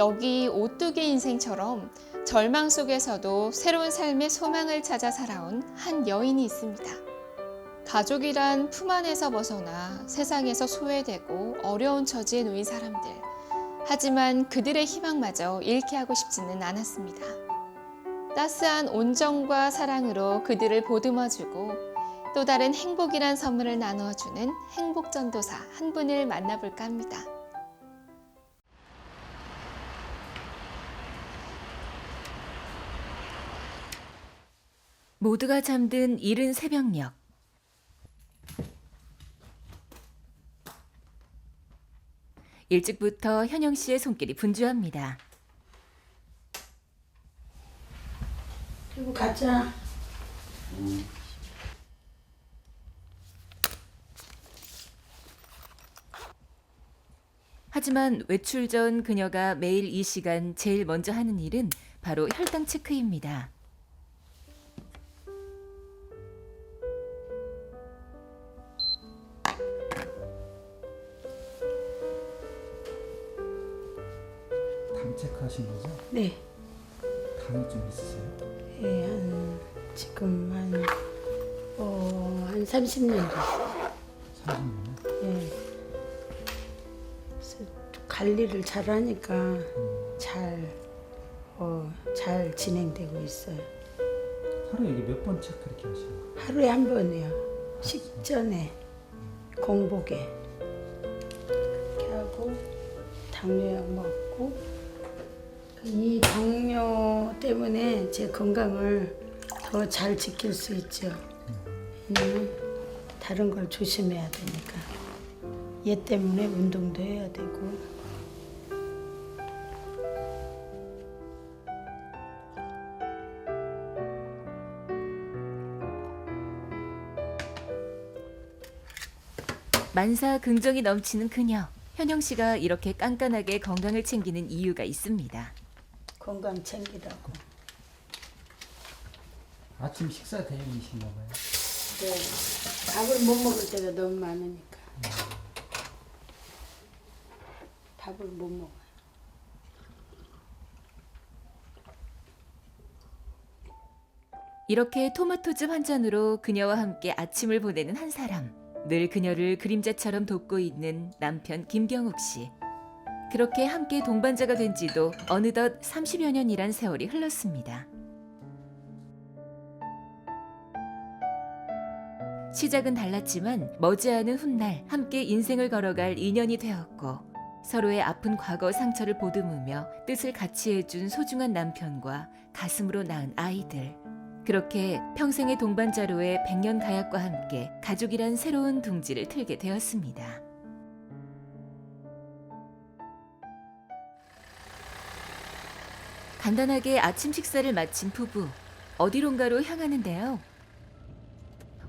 여기 오뚜기 인생처럼 절망 속에서도 새로운 삶의 소망을 찾아 살아온 한 여인이 있습니다. 가족이란 품 안에서 벗어나 세상에서 소외되고 어려운 처지에 놓인 사람들. 하지만 그들의 희망마저 잃게 하고 싶지는 않았습니다. 따스한 온정과 사랑으로 그들을 보듬어주고 또 다른 행복이란 선물을 나누어주는 행복전도사 한 분을 만나볼까 합니다. 모두가 잠든 이른 새벽녘. 일찍부터 현영 씨의 손길이 분주합니다. 그리고 가자. 하지만 외출 전 그녀가 매일 이 시간 제일 먼저 하는 일은 바로 혈당 체크입니다. 하신 거죠? 네. 당이 좀 있으세요? 예, 한 지금 한 어, 한 30년 됐어요. 30년? 예. 그래서 관리를 잘 하니까 잘, 어, 잘 진행되고 있어요. 하루에 이게 몇번 체크 이렇게 하시는 거예요? 하루에 한 번이요. 식전에, 공복에. 그렇게 하고, 당뇨약 먹고, 이 당뇨 때문에 제 건강을 더 잘 지킬 수 있죠. 왜냐면 다른 걸 조심해야 되니까. 얘 때문에 운동도 해야 되고. 만사 긍정이 넘치는 그녀. 현영 씨가 이렇게 깐깐하게 건강을 챙기는 이유가 있습니다. 건강 챙기라고. 아침 식사 대행이신가 봐요. 네. 밥을 못 먹을 때가 너무 많으니까. 밥을 못 먹어요. 이렇게 토마토즙 한 잔으로 그녀와 함께 아침을 보내는 한 사람. 늘 그녀를 그림자처럼 돕고 있는 남편 김경욱 씨. 그렇게 함께 동반자가 된 지도 어느덧 30여 년이란 세월이 흘렀습니다. 시작은 달랐지만 머지않은 훗날 함께 인생을 걸어갈 인연이 되었고 서로의 아픈 과거 상처를 보듬으며 뜻을 같이 해준 소중한 남편과 가슴으로 낳은 아이들. 그렇게 평생의 동반자로의 백년 가약과 함께 가족이란 새로운 둥지를 틀게 되었습니다. 간단하게 아침 식사를 마친 부부. 어디론가로 향하는데요.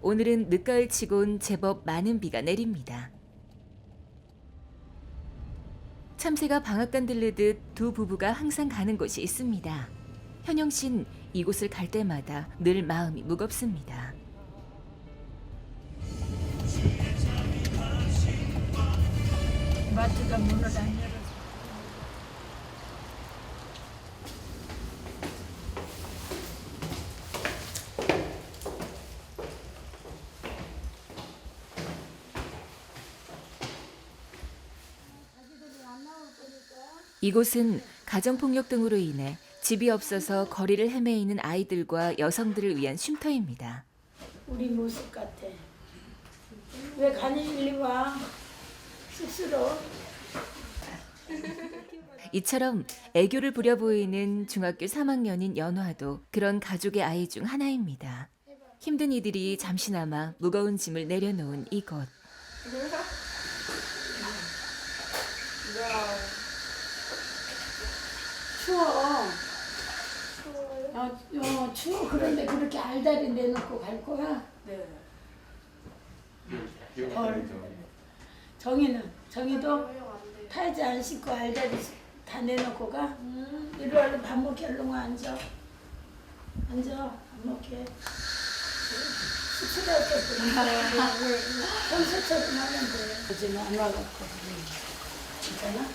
오늘은 늦가을 치곤 제법 많은 비가 내립니다. 참새가 방앗간 들르듯 두 부부가 항상 가는 곳이 있습니다. 현영 씨는 이곳을 갈 때마다 늘 마음이 무겁습니다. 마트가 문을 안 열어서. 이곳은 가정폭력 등으로 인해 집이 없어서 거리를 헤매이는 아이들과 여성들을 위한 쉼터입니다. 우리 모습 같아. 왜 가니 일리 와? 쑥스러워. 이처럼 애교를 부려 보이는 중학교 3학년인 연화도 그런 가족의 아이 중 하나입니다. 힘든 이들이 잠시나마 무거운 짐을 내려놓은 이곳. 추워. 어, 어, 추워. 그런데 그렇게 알다리 내놓고 갈 거야? 네. 헐. 정이는? 정이도 타이즈 안 신고 알다리 다 내놓고 가? 이리 얼른 밥 먹게 얼른 와 앉아. 앉아. 밥 먹게. 수치스럽겠구나. 평소처럼 하면 돼. 요즘 안 와갖고. 괜찮아?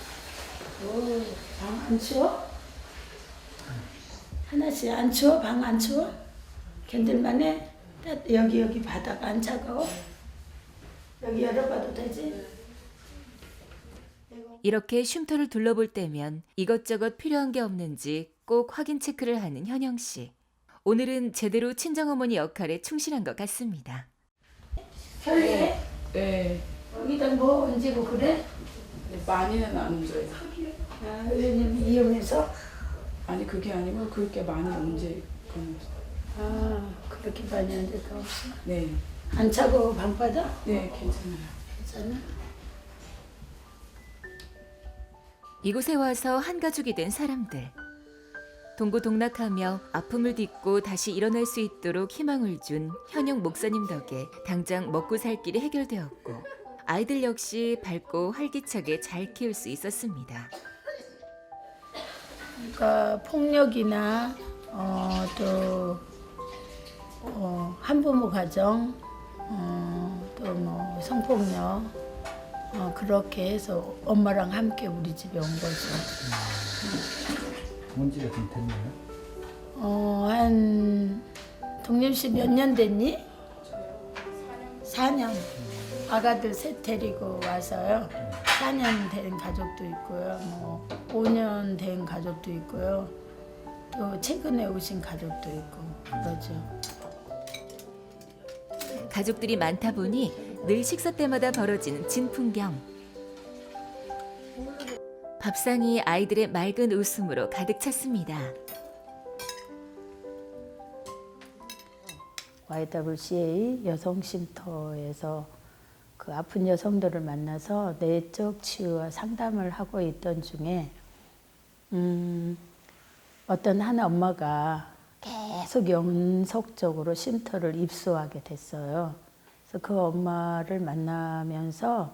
방안 추워? 하나씩 안 추워? 방 안 추워? 견딜만해? 따- 여기 여기 바닥 안 차가워? 여기 열어봐도 되지? 이렇게 쉼터를 둘러볼 때면 이것저것 필요한 게 없는지 꼭 확인 체크를 하는 현영 씨. 오늘은 제대로 친정어머니 역할에 충실한 것 같습니다. 편리해? 네, 여기다 뭐 얹고 그래? 많이는 안 얹어요. 아, 왜냐면 이용해서? 아니 그게 아니고 그렇게 많이 얹을 건 없어요. 아 그렇게 많이 얹을 거 없어? 네, 안 차고 방바닥? 네 괜찮아요. 괜찮아? 이곳에 와서 한 가족이 된 사람들. 동고동락하며 아픔을 딛고 다시 일어날 수 있도록 희망을 준 현영 목사님 덕에 당장 먹고 살 길이 해결되었고 아이들 역시 밝고 활기차게 잘 키울 수 있었습니다. 그러니까 폭력이나 어, 또 어, 한부모 가정, 어, 또뭐 성폭력 어, 그렇게 해서 엄마랑 함께 우리 집에 온 거죠. 온 지가 좀 됐나요? 어, 한 동림 씨 몇 년 됐니? 4년. 아가들 셋 데리고 와서요. 4년 된 가족도 있고요. 뭐 5년 된 가족도 있고요. 또 최근에 오신 가족도 있고 그러죠. 가족들이 많다 보니 늘 식사 때마다 벌어지는 진풍경. 밥상이 아이들의 맑은 웃음으로 가득 찼습니다. YWCA 여성쉼터에서 그 아픈 여성들을 만나서 내적 치유와 상담을 하고 있던 중에 음, 어떤 한 엄마가 계속 연속적으로 쉼터를 입소하게 됐어요. 그래서 그 엄마를 만나면서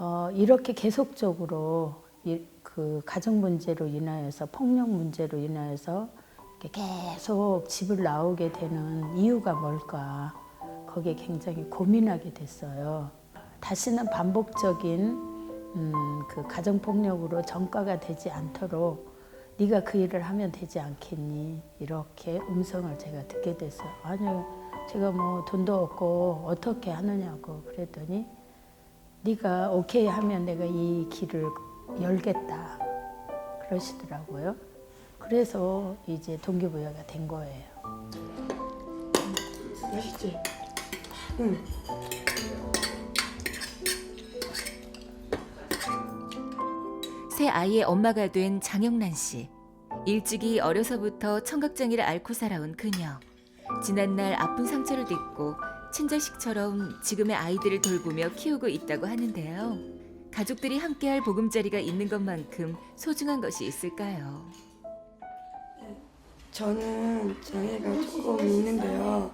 어, 이렇게 계속적으로 이, 그 가정 문제로 인하여서 폭력 문제로 인하여서 계속 집을 나오게 되는 이유가 뭘까? 거기에 굉장히 고민하게 됐어요. 다시는 반복적인 음, 그 가정 폭력으로 전가가 되지 않도록 네가 그 일을 하면 되지 않겠니? 이렇게 음성을 제가 듣게 됐어요. 아니요, 제가 뭐 돈도 없고 어떻게 하느냐고 그랬더니 네가 오케이 하면 내가 이 길을 열겠다 그러시더라고요. 그래서 이제 동기부여가 된 거예요. 맛있지? 새 아이의 엄마가 된 장영란 씨. 일찍이 어려서부터 청각장애를 앓고 살아온 그녀. 지난날 아픈 상처를 딛고 친자식처럼 지금의 아이들을 돌보며 키우고 있다고 하는데요. 가족들이 함께할 보금자리가 있는 것만큼 소중한 것이 있을까요? 저는 장애가 조금 있는데요.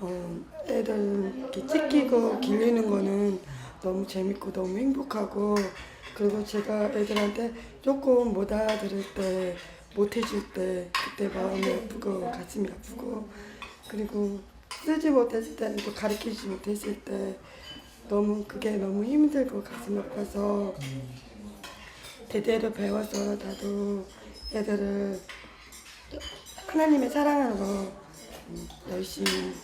어, 애들 이렇게 찢기고 길리는 거는 너무 재밌고 너무 행복하고 그리고 제가 애들한테 조금 못 알아들을 때, 못 해줄 때 그때 마음이 아프고 가슴이 아프고 그리고 쓰지 못했을 때는 또 가르치지 못했을 때 너무 그게 너무 힘들고 가슴 아파서 대대로 배워서 나도 애들을 하나님의 사랑으로 음, 열심히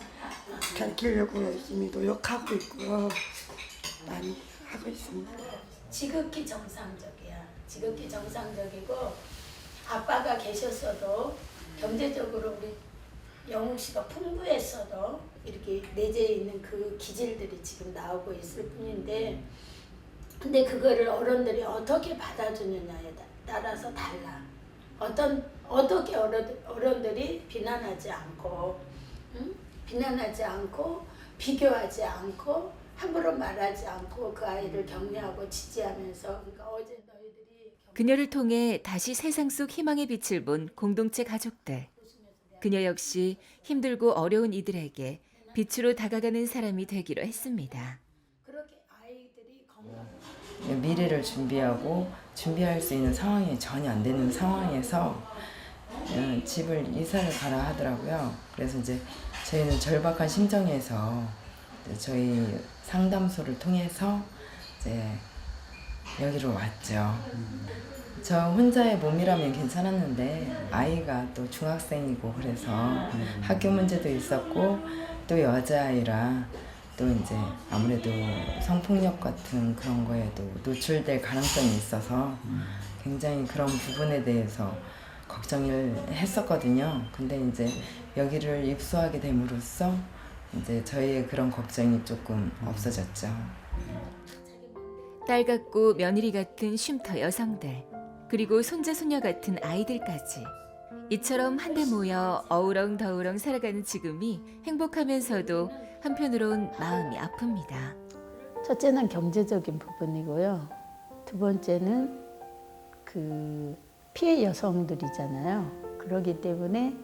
가르치려고 열심히 노력하고 있고요. 많이 하고 있습니다. 지극히 정상적이야. 지극히 정상적이고 아빠가 계셨어도 경제적으로 우리 영웅 씨가 풍부했어도 이렇게 내재해 있는 그 기질들이 지금 나오고 있을 뿐인데 근데 그거를 어른들이 어떻게 받아주느냐에 따- 따라서 달라. 어떤 어떻게 어른, 어른들이 비난하지 않고 응? 비난하지 않고 비교하지 않고 함부로 말하지 않고 그 아이를 격려하고 지지하면서 그러니까 어제 너희들이 그녀를 통해 다시 세상 속 희망의 빛을 본 공동체 가족들. 그녀 역시 힘들고 어려운 이들에게 빛으로 다가가는 사람이 되기로 했습니다. 그렇게 아이들이 건강 미래를 준비하고 준비할 수 있는 상황이 전혀 안 되는 상황에서 음, 집을 이사를 가라 하더라고요. 그래서 이제 저희는 절박한 심정에서 저희 상담소를 통해서 이제 여기로 왔죠. 저 혼자의 몸이라면 괜찮았는데 아이가 또 중학생이고 그래서 학교 문제도 있었고 또 여자아이라 또 이제 아무래도 성폭력 같은 그런 거에도 노출될 가능성이 있어서 굉장히 그런 부분에 대해서 걱정을 했었거든요. 근데 이제 여기를 입소하게 됨으로써 이제 저희의 그런 걱정이 조금 없어졌죠. 딸 같고 며느리 같은 쉼터 여성들, 그리고 손자 손녀 같은 아이들까지 이처럼 한데 모여 어우렁더우렁 살아가는 지금이 행복하면서도 한편으론 마음이 아픕니다. 첫째는 경제적인 부분이고요. 두 번째는 그 피해 여성들이잖아요. 그러기 때문에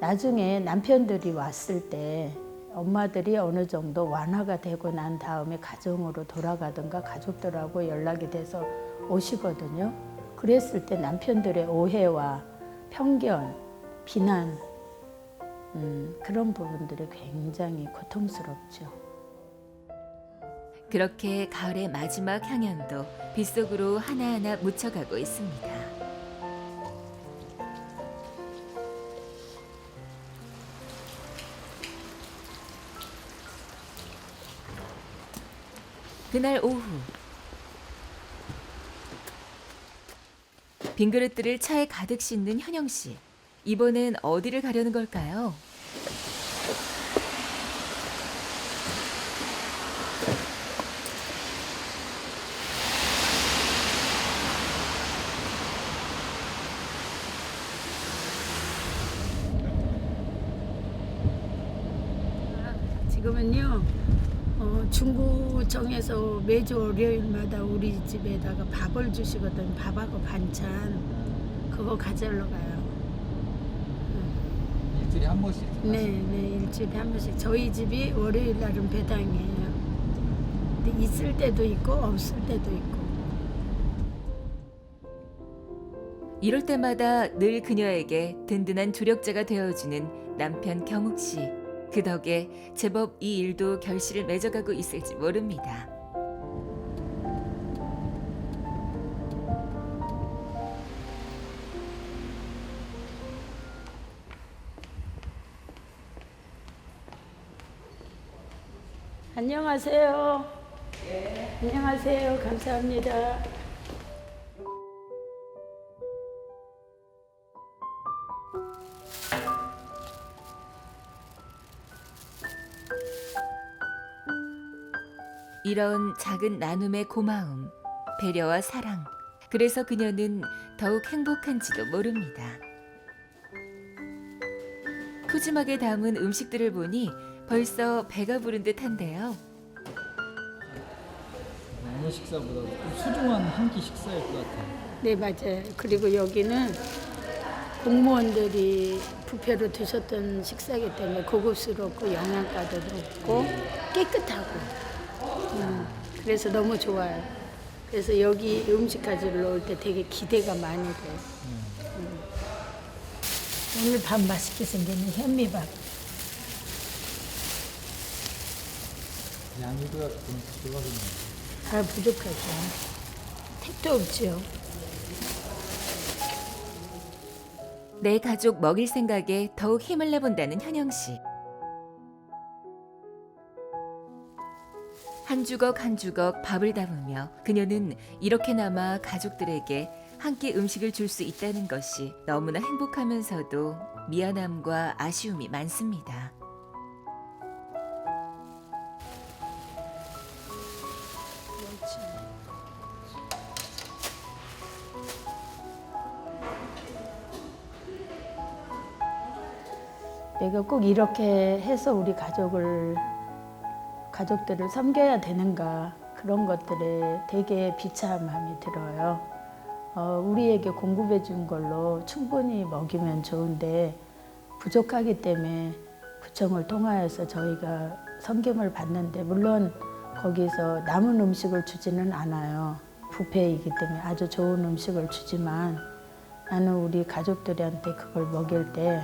나중에 남편들이 왔을 때 엄마들이 어느 정도 완화가 되고 난 다음에 가정으로 돌아가든가 가족들하고 연락이 돼서 오시거든요. 그랬을 때 남편들의 오해와 편견, 비난, 음, 그런 부분들이 굉장히 고통스럽죠. 그렇게 가을의 마지막 향연도 빗속으로 하나하나 묻혀가고 있습니다. 그날 오후 빈 그릇들을 차에 가득 싣는 현영 씨. 이번엔 어디를 가려는 걸까요 어, 중구청에서 매주 월요일마다 우리 집에다가 밥을 주시거든 밥하고 반찬 그거 가져러 가요. 일주일에 한 번씩 네, 네 일주일에 한 번씩 저희 집이 월요일 날은 배당이에요. 근데 있을 때도 있고 없을 때도 있고. 이럴 때마다 늘 그녀에게 든든한 조력자가 되어주는 남편 경욱 씨. 그 덕에 제법 이 일도 결실을 맺어가고 있을지 모릅니다. 안녕하세요. 안녕하세요. 감사합니다. 이런 작은 나눔의 고마움, 배려와 사랑. 그래서 그녀는 더욱 행복한지도 모릅니다. 푸짐하게 담은 음식들을 보니 벌써 배가 부른 듯한데요. 어느 식사보다 좀 소중한 한 끼 식사일 것 같아요. 네, 맞아요. 그리고 여기는 공무원들이 부페로 드셨던 식사이기 때문에 고급스럽고 영양가도 높고 깨끗하고 음, 그래서 너무 좋아요. 그래서 여기 음식 가지러 올 때 되게 기대가 많이 돼요. 음. 오늘 밥 맛있게 생겼네 현미밥. 양이도 좀 부족하겠네요. 잘 부족하죠. 택도 없지요. 내 가족 먹일 생각에 더욱 힘을 내본다는 현영 씨. 한 주걱 한 주걱 밥을 담으며 그녀는 이렇게나마 가족들에게 한 끼 음식을 줄 수 있다는 것이 너무나 행복하면서도 미안함과 아쉬움이 많습니다. 내가 꼭 이렇게 해서 우리 가족을 가족들을 섬겨야 되는가 그런 것들에 되게 비참함이 들어요. 어, 우리에게 공급해 준 걸로 충분히 먹이면 좋은데 부족하기 때문에 구청을 통하여서 저희가 섬김을 받는데 물론 거기서 남은 음식을 주지는 않아요. 부페이기 때문에 아주 좋은 음식을 주지만 나는 우리 가족들한테 그걸 먹일 때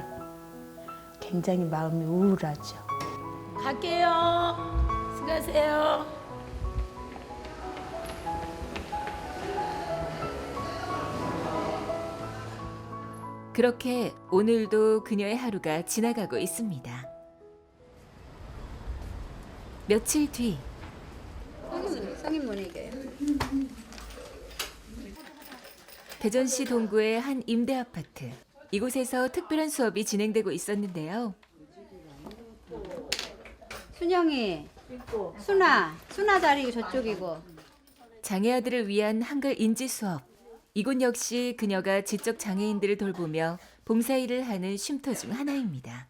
굉장히 마음이 우울하죠. 갈게요. 수고하세요. 그렇게 오늘도 그녀의 하루가 지나가고 있습니다. 며칠 뒤 성인 못 이겨요. 대전시 동구의 한 임대 아파트. 이곳에서 특별한 수업이 진행되고 있었는데요. 순영이, 순아, 순아 자리 저쪽이고. 장애 아들을 위한 한글 인지 수업. 이곳 역시 그녀가 지적 장애인들을 돌보며 봉사일을 하는 쉼터 중 하나입니다.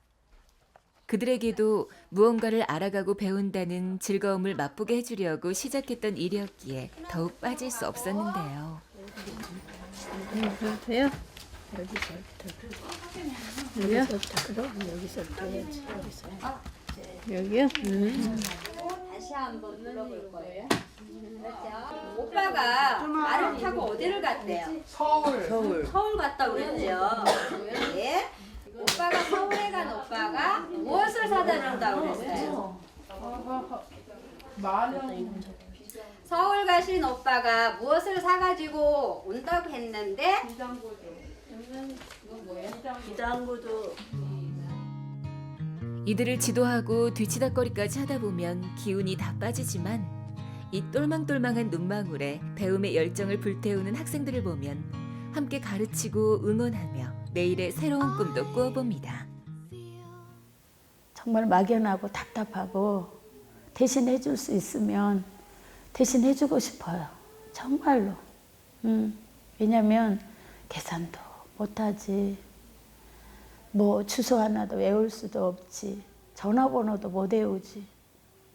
그들에게도 무언가를 알아가고 배운다는 즐거움을 맛보게 해주려고 시작했던 일이었기에 더욱 빠질 수 없었는데요. 돼요? 여기요? 여기 요? 다시 한번 불러볼 거예요. 그렇죠. 오빠가 말을 타고 어디를 갔대요? 서울. 서울. 서울 갔다 그랬죠. 예. 오빠가 서울에 간 오빠가 무엇을 사다 준다고 그랬어요? 서울 가신 오빠가 무엇을 사가지고 온다고 했는데 이들을 지도하고 뒤치다거리까지 하다 보면 기운이 다 빠지지만 이 똘망똘망한 눈망울에 배움의 열정을 불태우는 학생들을 보면 함께 가르치고 응원하며 내일의 새로운 꿈도 꾸어봅니다. 정말 막연하고 답답하고 대신 해줄 수 있으면 대신 해주고 싶어요. 정말로. 음, 왜냐면 계산도 못하지. 뭐 주소 하나도 외울 수도 없지. 전화번호도 못 외우지.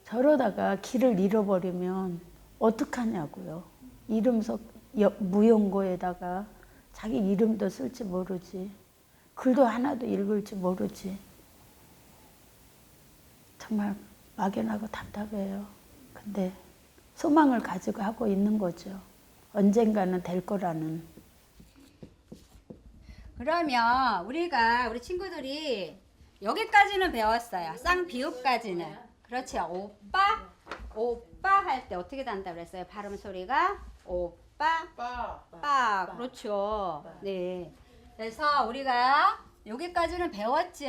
저러다가 길을 잃어버리면 어떡하냐고요. 이름 석 여- 무용고에다가 자기 이름도 쓸지 모르지. 글도 하나도 읽을 줄 모르지. 정말 막연하고 답답해요. 근데 소망을 가지고 하고 있는 거죠. 언젠가는 될 거라는. 그러면 우리가 우리 친구들이 여기까지는 배웠어요. 쌍비읍까지는. 그렇죠. 오빠, 오빠 할 때 어떻게 단다 그랬어요? 발음 소리가 오빠, 빠, 빠. 그렇죠. 네. 그래서 우리가 여기까지는 배웠죠.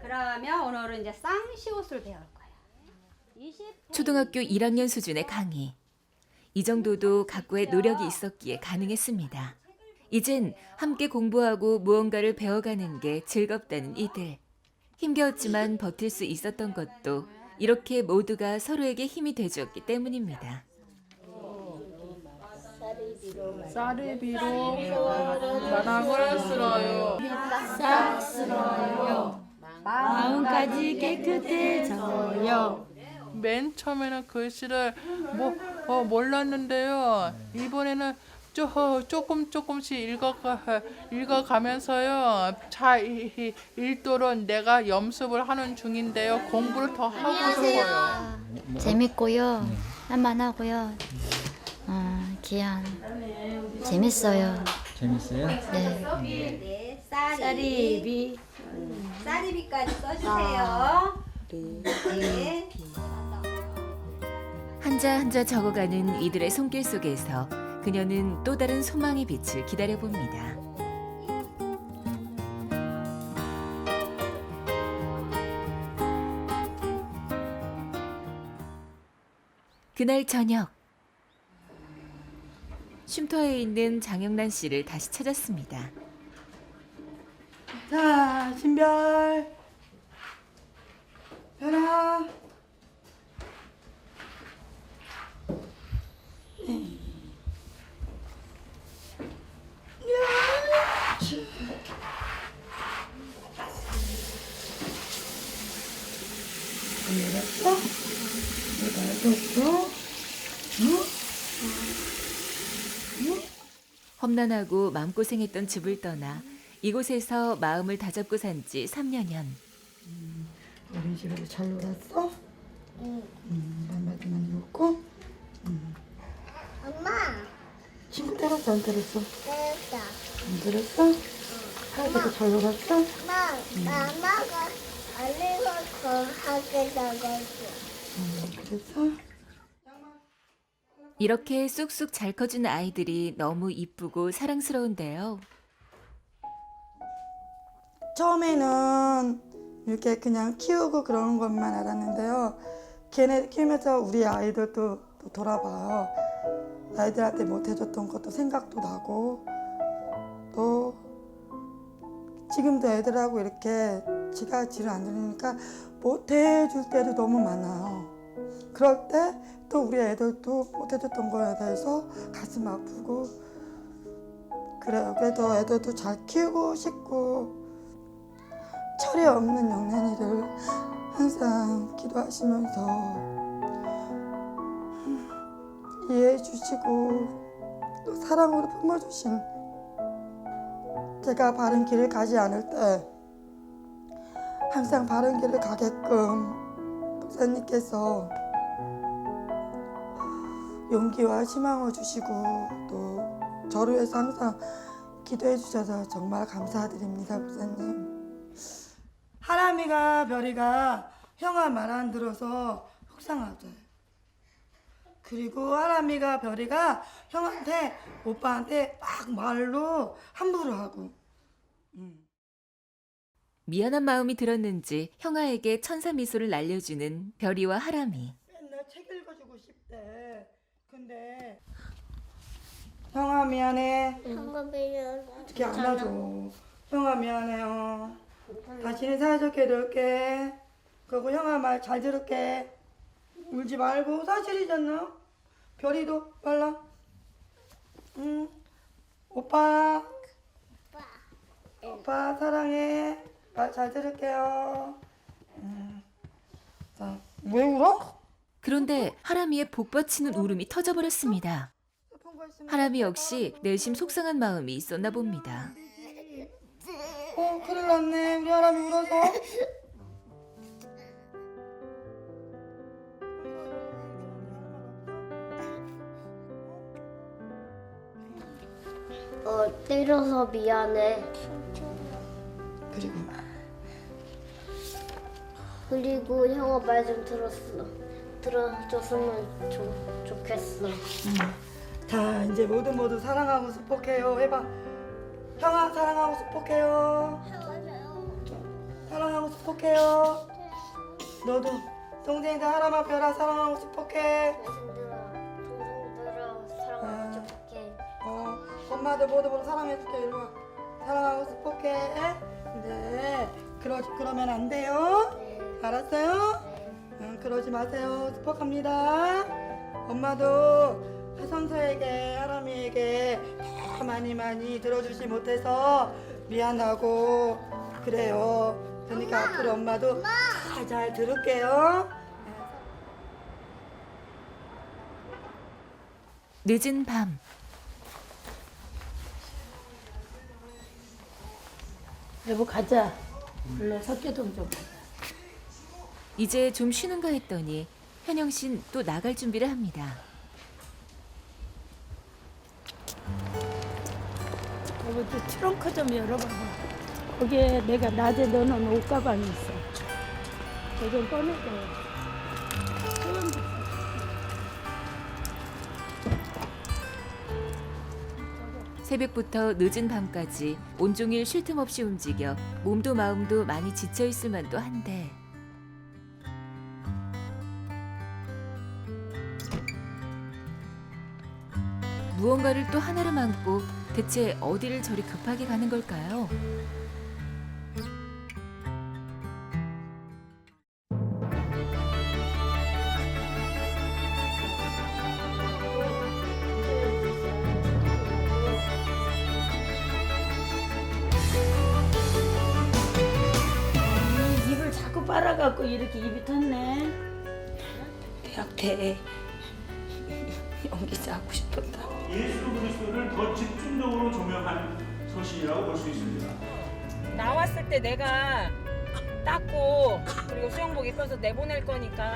그러면 오늘은 이제 쌍시옷을 배울 거예요. 20 초등학교 1학년 수준의 강의. 이 정도도 각고의 노력이 있었기에 가능했습니다. 이젠 함께 공부하고 무언가를 배워가는 게 즐겁다는 이들. 힘겨웠지만 버틸 수 있었던 것도 이렇게 모두가 서로에게 힘이 돼주었기 때문입니다. 쌀을 비로 바람을 쓸어요. 마음까지 깨끗해져요. 맨 처음에는 글씨를 뭐 어, 몰랐는데요. 이번에는 조, 조금 조금씩 읽어가, 읽어가면서요. 잘 이- 이- 읽도록 내가 연습을 하는 중인데요. 공부를 더 하고 싶어요. 재밌고요. 할만하고요. 어, 기한 재밌어요. 재밌어요? 네. 네, 쌀이. 쌀이비. 쌀이비까지 써주세요. 네. 한자 한자 적어가는 이들의 손길 속에서 그녀는 또 다른 소망의 빛을 기다려봅니다. 그날 저녁 쉼터에 있는 장영란 씨를 다시 찾았습니다. 자, 신별. 별아. 험난하고 마음고생했던 집을 떠나 이곳에서 마음을 다잡고 산 지 3년여. 어린이집에서 잘 놀았어? 응. 음, 맘마도 많이 먹고? 엄마, 친구 때렸어, 안 때렸어? 됐다. 안 때렸어? 하루도 잘 놀았어? 엄마, 엄마가 알리고 하게 나가줘. 응, 그랬어? 이렇게 쑥쑥 잘 커준 아이들이 너무 이쁘고 사랑스러운데요. 처음에는 이렇게 그냥 키우고 그러는 것만 알았는데요. 걔네 키우면서 우리 아이들도 또 돌아봐요. 아이들한테 못 해줬던 것도 생각도 나고 또 지금도 애들하고 이렇게 지가 지를 안 들으니까 못 해줄 때도 너무 많아요. 그럴 때 또 우리 애들도 못 해줬던 거에 대해서 가슴 아프고 그래요. 그래도 애들도 잘 키우고 싶고 철이 없는 영란이를 항상 기도하시면서 이해해 주시고 또 사랑으로 품어주신 제가 바른 길을 가지 않을 때 항상 바른 길을 가게끔 목사님께서 용기와 희망을 주시고 또 저를 위해서 항상 기도해 주셔서 정말 감사드립니다, 목사님. 하람이가 별이가 형아 말 안 들어서 속상하대. 그리고 하람이가 별이가 형한테 오빠한테 막 말로 함부로 하고. 음. 미안한 마음이 들었는지 형아에게 천사 미소를 날려주는 별이와 하람이. 맨날 책 읽어주고 싶대. 근데 형아 미안해. 한국이는 어떻게 안아줘. 형아 미안해요. 다시는 사이좋게 놀게. 그리고 형아 말 잘 들을게. 울지 말고 사실이잖아. 별이도 빨라. 응. 오빠. 오빠 사랑해. 말 잘 들을게요. 응. 자, 왜 울어? 그런데 하람이의 복받치는 울음이 터져버렸습니다. 슬픈 거 있으면 하람이 역시 내심 속상한 마음이 있었나 봅니다. 어, 큰일 났네. 우리 하람이 울어서. 어 때려서 미안해. 그리고 그리고 형아 말 좀 들었어. 들어줬으면 좋, 좋겠어. 자 이제 모두 모두 사랑하고 축복해요. 해봐. 형아 사랑하고 축복해요. 사랑하고 축복해요. 너도 동생들 하람아 별아 사랑하고 축복해. 엄마들 모두 모두 사랑해줄게. 이리 와. 사랑하고 축복해. 네. 그러 그러면 안 돼요. 네. 알았어요? 응, 그러지 마세요. 축복합니다. 엄마도 하선서에게 하람이에게 다 많이 많이 들어주지 못해서 미안하고 그래요. 그러니까 앞으로 엄마도 잘 잘 들을게요. 늦은 밤 여보 가자. 원래 석계동 좀 가자. 이제 좀 쉬는가 했더니 현영 씨는 또 나갈 준비를 합니다. 여보 저 트렁크 좀 열어봐봐. 거기에 내가 낮에 넣어놓은 옷가방이 있어. 그거 좀 꺼내줘. 새벽부터 늦은 밤까지 온종일 쉴 틈 없이 움직여 몸도 마음도 많이 지쳐 있을 만도 한데 무언가를 또 하나를 안고 대체 어디를 저리 급하게 가는 걸까요? 대학 때 연기자 하고 싶었다. 예수 그리스도를 더 집중적으로 조명하는 서신이라고 볼 수 있습니다. 나왔을 때 내가 닦고 그리고 수영복 입혀서 내보낼 거니까